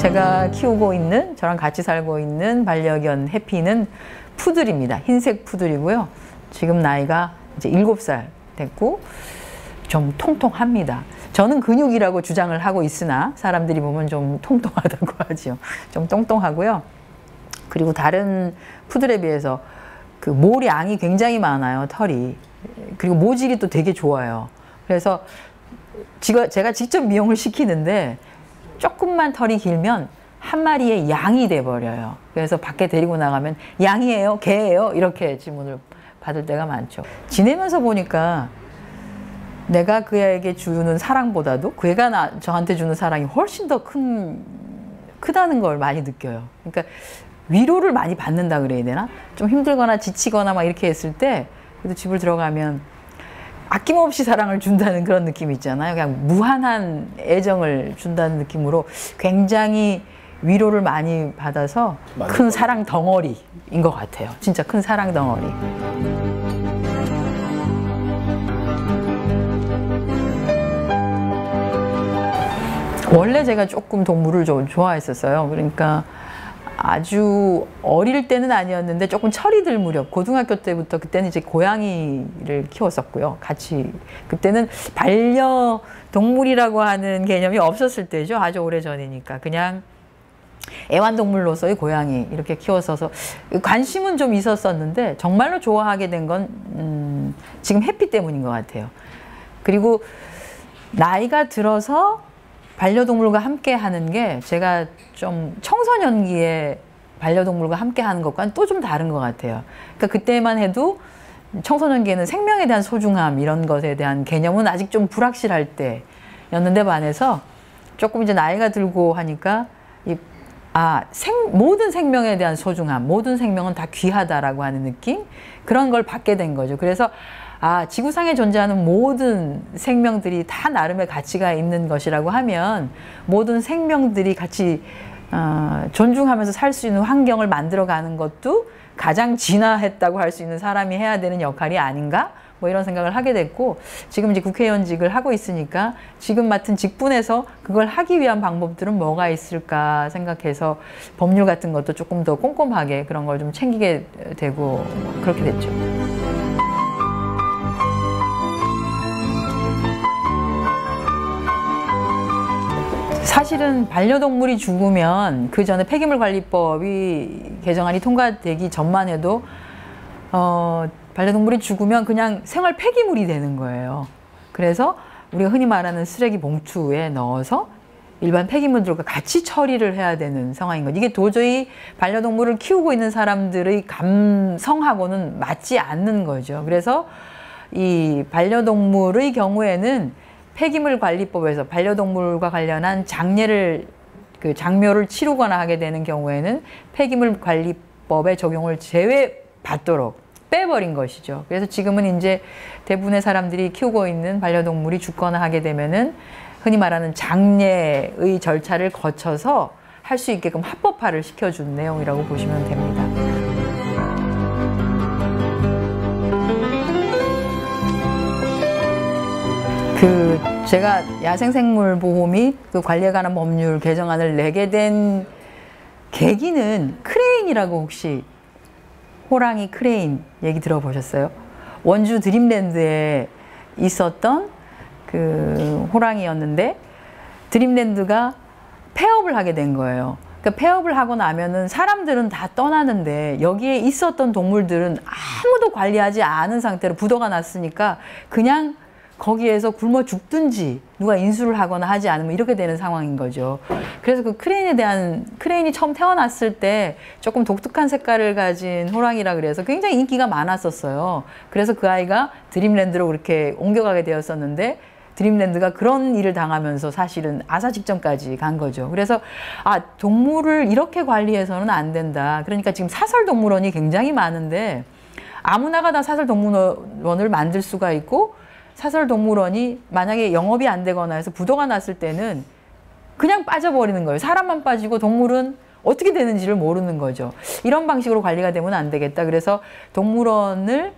제가 키우고 있는 저랑 같이 살고 있는 반려견 해피는 푸들입니다. 흰색 푸들이고요. 지금 나이가 이제 7살 됐고 좀 통통합니다. 저는 근육이라고 주장을 하고 있으나 사람들이 보면 좀 통통하다고 하죠. 좀 똥똥하고요. 그리고 다른 푸들에 비해서 그 모량이 굉장히 많아요. 털이. 그리고 모질이 또 되게 좋아요. 그래서 제가 직접 미용을 시키는데 조금만 털이 길면 한 마리의 양이 돼버려요. 그래서 밖에 데리고 나가면 양이에요? 개예요? 이렇게 질문을 받을 때가 많죠. 지내면서 보니까 내가 그에게 주는 사랑보다도 그 애가 나, 저한테 주는 사랑이 훨씬 더 큰, 크다는 걸 많이 느껴요. 그러니까 위로를 많이 받는다 그래야 되나? 좀 힘들거나 지치거나 막 이렇게 했을 때 그래도 집을 들어가면 아낌없이 사랑을 준다는 그런 느낌 있잖아요. 그냥 무한한 애정을 준다는 느낌으로 굉장히 위로를 많이 받아서 큰 사랑 덩어리인 것 같아요. 진짜 큰 사랑 덩어리. 원래 제가 조금 동물을 좀 좋아했었어요. 그러니까 아주 어릴 때는 아니었는데 조금 철이 들 무렵 고등학교 때부터 그때는 이제 고양이를 키웠었고요. 같이 그때는 반려 동물이라고 하는 개념이 없었을 때죠. 아주 오래 전이니까 그냥 애완동물로서의 고양이 이렇게 키웠어서 관심은 좀 있었었는데 정말로 좋아하게 된건 음, 지금 해피 때문인 것 같아요. 그리고 나이가 들어서 반려동물과 함께 하는 게 제가 좀 청소년기에 반려동물과 함께 하는 것과는 또 좀 다른 것 같아요. 그러니까 그때만 해도 청소년기에는 생명에 대한 소중함 이런 것에 대한 개념은 아직 좀 불확실할 때였는데 반해서 조금 이제 나이가 들고 하니까 이, 아, 생, 모든 생명에 대한 소중함, 모든 생명은 다 귀하다라고 하는 느낌? 그런 걸 받게 된 거죠. 그래서 아, 지구상에 존재하는 모든 생명들이 다 나름의 가치가 있는 것이라고 하면 모든 생명들이 같이 어, 존중하면서 살 수 있는 환경을 만들어가는 것도 가장 진화했다고 할 수 있는 사람이 해야 되는 역할이 아닌가? 뭐 이런 생각을 하게 됐고 지금 이제 국회의원직을 하고 있으니까 지금 맡은 직분에서 그걸 하기 위한 방법들은 뭐가 있을까 생각해서 법률 같은 것도 조금 더 꼼꼼하게 그런 걸 좀 챙기게 되고 그렇게 됐죠. 사실은 반려동물이 죽으면 그 전에 폐기물 관리법이 개정안이 통과되기 전만 해도 어, 반려동물이 죽으면 그냥 생활 폐기물이 되는 거예요. 그래서 우리가 흔히 말하는 쓰레기 봉투에 넣어서 일반 폐기물들과 같이 처리를 해야 되는 상황인 거죠. 이게 도저히 반려동물을 키우고 있는 사람들의 감성하고는 맞지 않는 거죠. 그래서 이 반려동물의 경우에는 폐기물 관리법에서 반려동물과 관련한 장례를 그 장묘를 치르거나 하게 되는 경우에는 폐기물 관리법의 적용을 제외받도록 빼버린 것이죠. 그래서 지금은 이제 대부분의 사람들이 키우고 있는 반려동물이 죽거나 하게 되면은 흔히 말하는 장례의 절차를 거쳐서 할 수 있게끔 합법화를 시켜준 내용이라고 보시면 됩니다. 제가 야생생물 보호 및 그 관리에 관한 법률 개정안을 내게 된 계기는 크레인이라고 혹시 호랑이 크레인 얘기 들어보셨어요? 원주 드림랜드에 있었던 그 호랑이였는데 드림랜드가 폐업을 하게 된 거예요. 그러니까 폐업을 하고 나면은 사람들은 다 떠나는데 여기에 있었던 동물들은 아무도 관리하지 않은 상태로 부도가 났으니까 그냥 거기에서 굶어 죽든지 누가 인수를 하거나 하지 않으면 이렇게 되는 상황인 거죠. 그래서 그 크레인에 대한 크레인이 처음 태어났을 때 조금 독특한 색깔을 가진 호랑이라 그래서 굉장히 인기가 많았었어요. 그래서 그 아이가 드림랜드로 그렇게 옮겨가게 되었었는데 드림랜드가 그런 일을 당하면서 사실은 아사 직전까지 간 거죠. 그래서 아 동물을 이렇게 관리해서는 안 된다. 그러니까 지금 사설 동물원이 굉장히 많은데 아무나가 다 사설 동물원을 만들 수가 있고 사설 동물원이 만약에 영업이 안 되거나 해서 부도가 났을 때는 그냥 빠져버리는 거예요. 사람만 빠지고 동물은 어떻게 되는지를 모르는 거죠. 이런 방식으로 관리가 되면 안 되겠다. 그래서 동물원을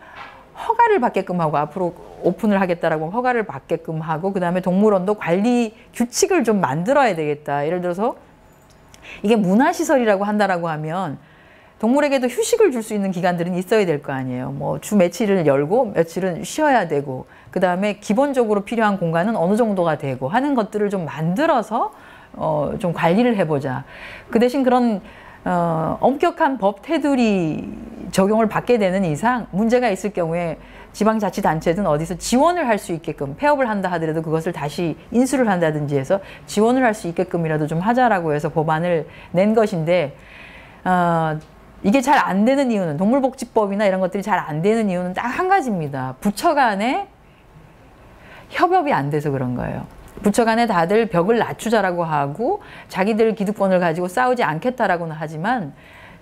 허가를 받게끔 하고 앞으로 오픈을 하겠다라고 허가를 받게끔 하고 그 다음에 동물원도 관리 규칙을 좀 만들어야 되겠다. 예를 들어서 이게 문화시설이라고 한다라고 하면 동물에게도 휴식을 줄 수 있는 기간들은 있어야 될 거 아니에요. 뭐 주 며칠을 열고 며칠은 쉬어야 되고 그 다음에 기본적으로 필요한 공간은 어느 정도가 되고 하는 것들을 좀 만들어서 어, 좀 관리를 해보자. 그 대신 그런 어, 엄격한 법 테두리 적용을 받게 되는 이상 문제가 있을 경우에 지방자치단체든 어디서 지원을 할 수 있게끔 폐업을 한다 하더라도 그것을 다시 인수를 한다든지 해서 지원을 할 수 있게끔이라도 좀 하자라고 해서 법안을 낸 것인데 어, 이게 잘 안 되는 이유는 동물복지법이나 이런 것들이 잘 안 되는 이유는 딱 한 가지입니다. 부처 간에 협업이 안 돼서 그런 거예요. 부처 간에 다들 벽을 낮추자라고 하고 자기들 기득권을 가지고 싸우지 않겠다라고는 하지만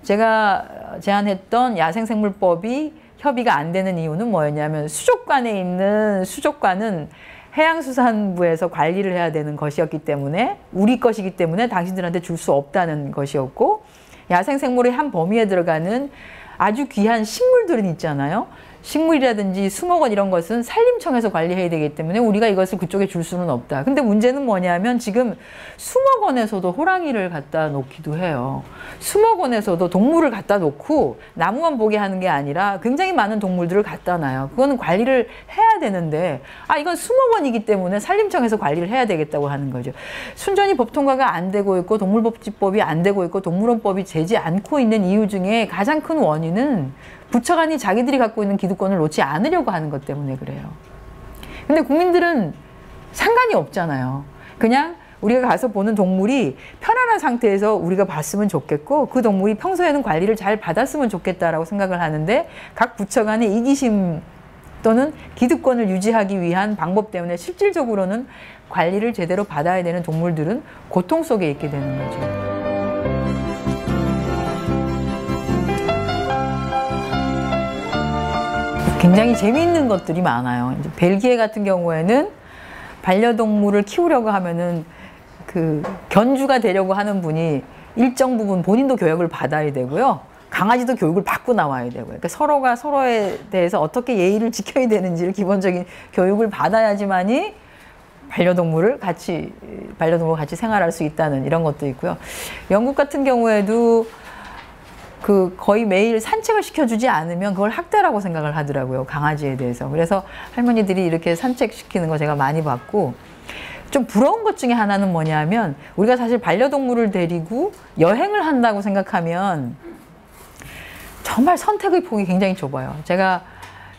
제가 제안했던 야생생물법이 협의가 안 되는 이유는 뭐였냐면 수족관에 있는 수족관은 해양수산부에서 관리를 해야 되는 것이었기 때문에 우리 것이기 때문에 당신들한테 줄 수 없다는 것이었고 야생생물의 한 범위에 들어가는 아주 귀한 식물들은 있잖아요. 식물이라든지 수목원 이런 것은 산림청에서 관리해야 되기 때문에 우리가 이것을 그쪽에 줄 수는 없다. 근데 문제는 뭐냐면 지금 수목원에서도 호랑이를 갖다 놓기도 해요. 수목원에서도 동물을 갖다 놓고 나무만 보게 하는 게 아니라 굉장히 많은 동물들을 갖다 놔요. 그거는 관리를 해야 되는데 아 이건 수목원이기 때문에 산림청에서 관리를 해야 되겠다고 하는 거죠. 순전히 법 통과가 안 되고 있고 동물복지법이 안 되고 있고 동물원법이 되지 않고 있는 이유 중에 가장 큰 원인은 부처간이 자기들이 갖고 있는 기득권을 놓지 않으려고 하는 것 때문에 그래요. 근데 국민들은 상관이 없잖아요. 그냥 우리가 가서 보는 동물이 편안한 상태에서 우리가 봤으면 좋겠고 그 동물이 평소에는 관리를 잘 받았으면 좋겠다라고 생각을 하는데 각 부처 간의 이기심 또는 기득권을 유지하기 위한 방법 때문에 실질적으로는 관리를 제대로 받아야 되는 동물들은 고통 속에 있게 되는 거죠. 굉장히 재미있는 것들이 많아요. 벨기에 같은 경우에는 반려동물을 키우려고 하면은 그 견주가 되려고 하는 분이 일정 부분 본인도 교육을 받아야 되고요. 강아지도 교육을 받고 나와야 되고요. 그러니까 서로가 서로에 대해서 어떻게 예의를 지켜야 되는지를 기본적인 교육을 받아야지만이 반려동물을 같이 반려동물과 같이 생활할 수 있다는 이런 것도 있고요. 영국 같은 경우에도 그 거의 매일 산책을 시켜주지 않으면 그걸 학대라고 생각을 하더라고요. 강아지에 대해서. 그래서 할머니들이 이렇게 산책시키는 거 제가 많이 봤고 좀 부러운 것 중에 하나는 뭐냐면 우리가 사실 반려동물을 데리고 여행을 한다고 생각하면 정말 선택의 폭이 굉장히 좁아요. 제가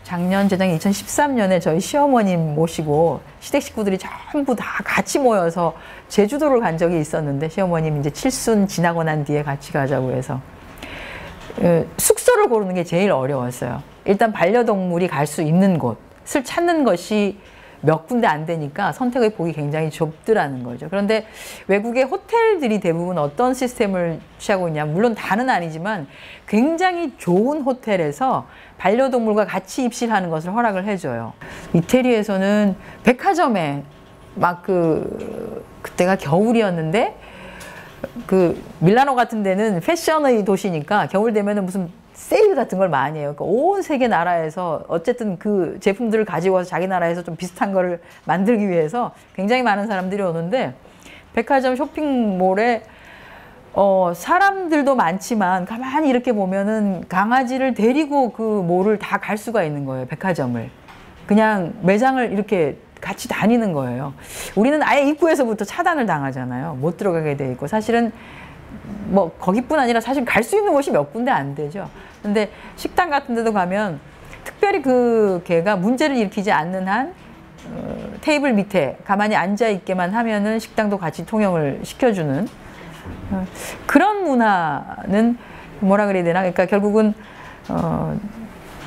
작년 재작 2013년에 저희 시어머님 모시고 시댁 식구들이 전부 다 같이 모여서 제주도를 간 적이 있었는데 시어머님 이제 칠순 지나고 난 뒤에 같이 가자고 해서 숙소를 고르는 게 제일 어려웠어요. 일단 반려동물이 갈 수 있는 곳을 찾는 것이 몇 군데 안 되니까 선택의 폭이 굉장히 좁더라는 거죠. 그런데 외국의 호텔들이 대부분 어떤 시스템을 취하고 있냐. 물론 다는 아니지만 굉장히 좋은 호텔에서 반려동물과 같이 입실하는 것을 허락을 해줘요. 이태리에서는 백화점에 막 그, 그때가 겨울이었는데 그 밀라노 같은 데는 패션의 도시니까 겨울 되면은 무슨 세일 같은 걸 많이 해요. 그러니까 온 세계 나라에서 어쨌든 그 제품들을 가지고 와서 자기 나라에서 좀 비슷한 거를 만들기 위해서 굉장히 많은 사람들이 오는데 백화점 쇼핑몰에 어, 사람들도 많지만 가만히 이렇게 보면은 강아지를 데리고 그 몰을 다 갈 수가 있는 거예요. 백화점을. 그냥 매장을 이렇게 같이 다니는 거예요. 우리는 아예 입구에서부터 차단을 당하잖아요. 못 들어가게 돼 있고 사실은 뭐 거기뿐 아니라 사실 갈 수 있는 곳이 몇 군데 안 되죠. 근데 식당 같은 데도 가면 특별히 그 개가 문제를 일으키지 않는 한 어, 테이블 밑에 가만히 앉아 있게만 하면은 식당도 같이 통용을 시켜주는 어, 그런 문화는 뭐라 그래야 되나? 그러니까 결국은 어,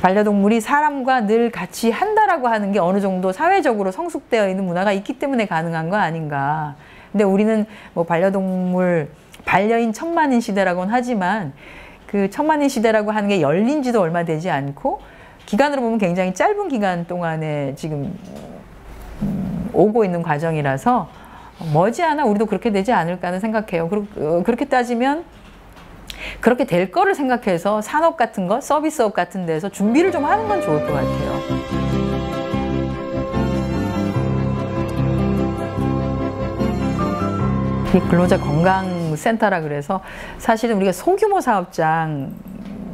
반려동물이 사람과 늘 같이 한다라고 하는 게 어느 정도 사회적으로 성숙되어 있는 문화가 있기 때문에 가능한 거 아닌가. 근데 우리는 뭐 반려동물 반려인 천만인 시대라고는 하지만 그 천만인 시대라고 하는 게 열린 지도 얼마 되지 않고 기간으로 보면 굉장히 짧은 기간 동안에 지금 음, 오고 있는 과정이라서 머지않아 우리도 그렇게 되지 않을까 하는 생각해요. 어, 그렇게 따지면 그렇게 될 거를 생각해서 산업 같은 거, 서비스업 같은 데서 준비를 좀 하는 건 좋을 것 같아요. 이 근로자 건강 건강센터라 그래서 사실은 우리가 소규모 사업장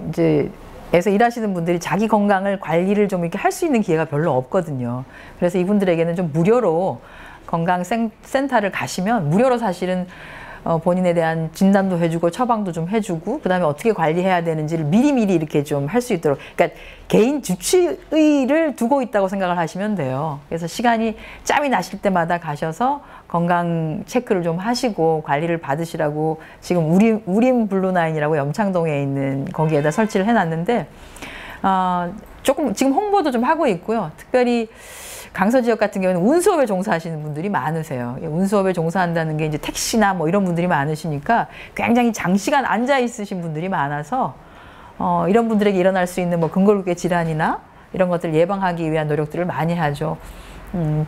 이제 에서 일하시는 분들이 자기 건강을 관리를 좀 이렇게 할 수 있는 기회가 별로 없거든요. 그래서 이분들에게는 좀 무료로 건강센터를 가시면 무료로 사실은 어, 본인에 대한 진단도 해주고 처방도 좀 해주고 그다음에 어떻게 관리해야 되는지를 미리미리 이렇게 좀 할 수 있도록 그러니까 개인 주치의를 두고 있다고 생각을 하시면 돼요. 그래서 시간이 짬이 나실 때마다 가셔서 건강 체크를 좀 하시고 관리를 받으시라고 지금 우림 우림 블루나인이라고 염창동에 있는 거기에다 설치를 해놨는데 어, 조금 지금 홍보도 좀 하고 있고요. 특별히 강서 지역 같은 경우는 운수업에 종사하시는 분들이 많으세요. 운수업에 종사한다는 게 이제 택시나 뭐 이런 분들이 많으시니까 굉장히 장시간 앉아 있으신 분들이 많아서 어, 이런 분들에게 일어날 수 있는 뭐 근골격계 질환이나 이런 것들을 예방하기 위한 노력들을 많이 하죠. 음,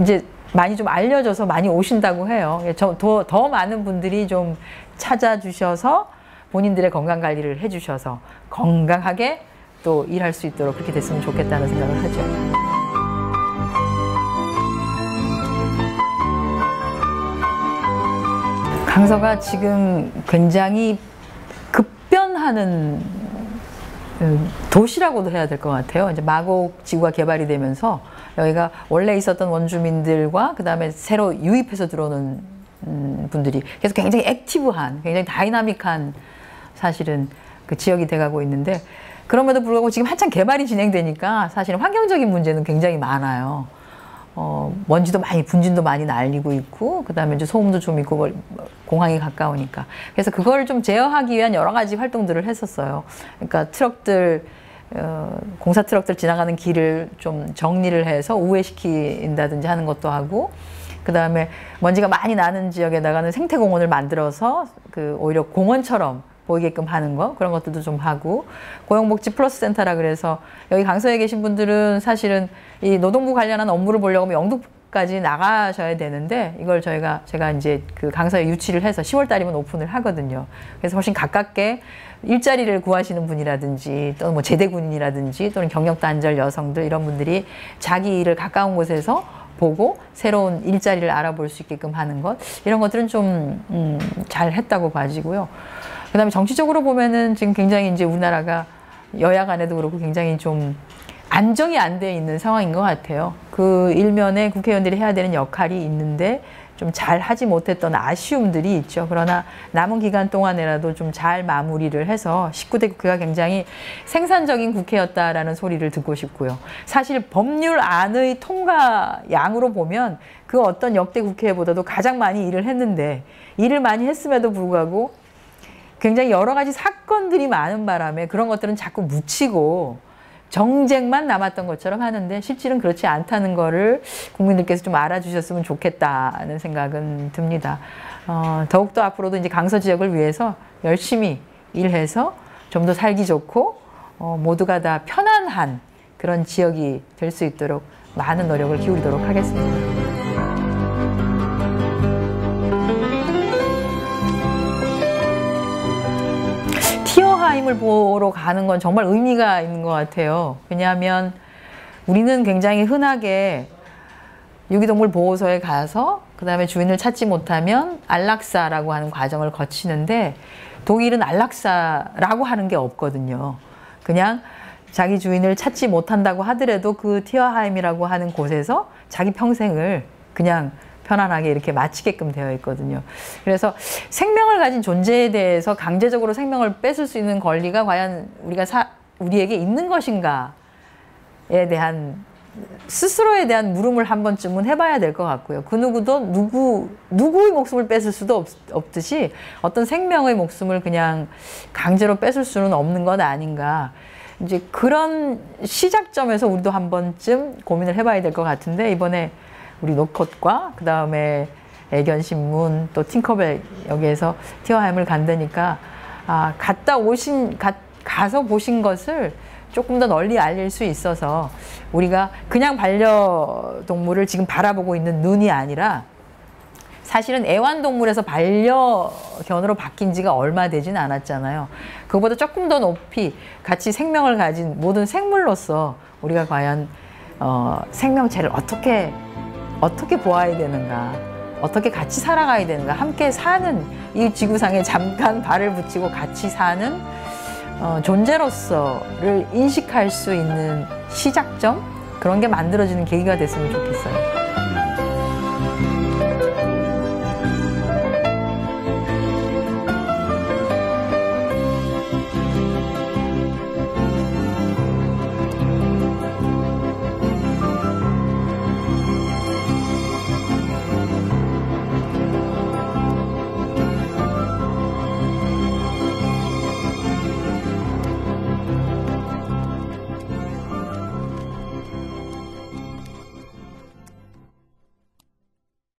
이제 많이 좀 알려져서 많이 오신다고 해요. 예, 저, 더, 더 많은 분들이 좀 찾아주셔서 본인들의 건강 관리를 해주셔서 건강하게 또 일할 수 있도록 그렇게 됐으면 좋겠다는 생각을 하죠. 강서가 지금 굉장히 급변하는 음, 도시라고도 해야 될 것 같아요. 이제 마곡 지구가 개발이 되면서 여기가 원래 있었던 원주민들과 그 다음에 새로 유입해서 들어오는 음, 분들이 그래서 굉장히 액티브한, 굉장히 다이나믹한 사실은 그 지역이 돼가고 있는데 그럼에도 불구하고 지금 한창 개발이 진행되니까 사실은 환경적인 문제는 굉장히 많아요. 어, 먼지도 많이 분진도 많이 날리고 있고 그다음에 이제 소음도 좀 있고 공항이 가까우니까 그래서 그걸 좀 제어하기 위한 여러 가지 활동들을 했었어요. 그러니까 트럭들 어, 공사 트럭들 지나가는 길을 좀 정리를 해서 우회시킨다든지 하는 것도 하고 그 다음에 먼지가 많이 나는 지역에다가는 생태공원을 만들어서 그 오히려 공원처럼 보이게끔 하는 거 그런 것들도 좀 하고 고용복지 플러스 센터라 그래서 여기 강서에 계신 분들은 사실은 이 노동부 관련한 업무를 보려고 하면 영등까지 나가셔야 되는데 이걸 저희가 제가 이제 그 강서에 유치를 해서 10월 달이면 오픈을 하거든요. 그래서 훨씬 가깝게 일자리를 구하시는 분이라든지 또는 뭐 제대 군인이라든지 또는 경력 단절 여성들 이런 분들이 자기 일을 가까운 곳에서 보고 새로운 일자리를 알아볼 수 있게끔 하는 것 이런 것들은 좀 음, 잘 했다고 봐지고요. 그다음에 정치적으로 보면은 지금 굉장히 이제 우리나라가 여야 간에도 그렇고 굉장히 좀 안정이 안 돼 있는 상황인 것 같아요. 그 일면에 국회의원들이 해야 되는 역할이 있는데 좀 잘 하지 못했던 아쉬움들이 있죠. 그러나 남은 기간 동안에라도 좀 잘 마무리를 해서 19대 국회가 굉장히 생산적인 국회였다라는 소리를 듣고 싶고요. 사실 법률안의 통과 양으로 보면 그 어떤 역대 국회보다도 가장 많이 일을 했는데 일을 많이 했음에도 불구하고 굉장히 여러 가지 사건들이 많은 바람에 그런 것들은 자꾸 묻히고 정쟁만 남았던 것처럼 하는데 실질은 그렇지 않다는 거를 국민들께서 좀 알아주셨으면 좋겠다는 생각은 듭니다. 어, 더욱더 앞으로도 이제 강서 지역을 위해서 열심히 일해서 좀 더 살기 좋고 어, 모두가 다 편안한 그런 지역이 될 수 있도록 많은 노력을 기울이도록 하겠습니다. 티어하임을 보러 가는 건 정말 의미가 있는 것 같아요. 왜냐하면 우리는 굉장히 흔하게 유기동물 보호소에 가서 그 다음에 주인을 찾지 못하면 안락사라고 하는 과정을 거치는데 독일은 안락사라고 하는 게 없거든요. 그냥 자기 주인을 찾지 못한다고 하더라도 그 티어하임이라고 하는 곳에서 자기 평생을 그냥 편안하게 이렇게 마치게끔 되어 있거든요. 그래서 생명을 가진 존재에 대해서 강제적으로 생명을 뺏을 수 있는 권리가 과연 우리가 사, 우리에게 있는 것인가에 대한 스스로에 대한 물음을 한 번쯤은 해봐야 될 것 같고요. 그 누구도 누구 누구의 목숨을 뺏을 수도 없, 없듯이 어떤 생명의 목숨을 그냥 강제로 뺏을 수는 없는 것 아닌가. 이제 그런 시작점에서 우리도 한 번쯤 고민을 해봐야 될 것 같은데 이번에 우리 노컷과 그 다음에 애견신문 또 팅커벨 여기에서 티어하임을 간다니까 아 갔다 오신 가, 가서 보신 것을 조금 더 널리 알릴 수 있어서 우리가 그냥 반려동물을 지금 바라보고 있는 눈이 아니라 사실은 애완동물에서 반려견으로 바뀐 지가 얼마 되진 않았잖아요. 그거보다 조금 더 높이 같이 생명을 가진 모든 생물로서 우리가 과연 어, 생명체를 어떻게 어떻게 보아야 되는가, 어떻게 같이 살아가야 되는가, 함께 사는 이 지구상에 잠깐 발을 붙이고 같이 사는 어, 존재로서를 인식할 수 있는 시작점 그런 게 만들어지는 계기가 됐으면 좋겠어요.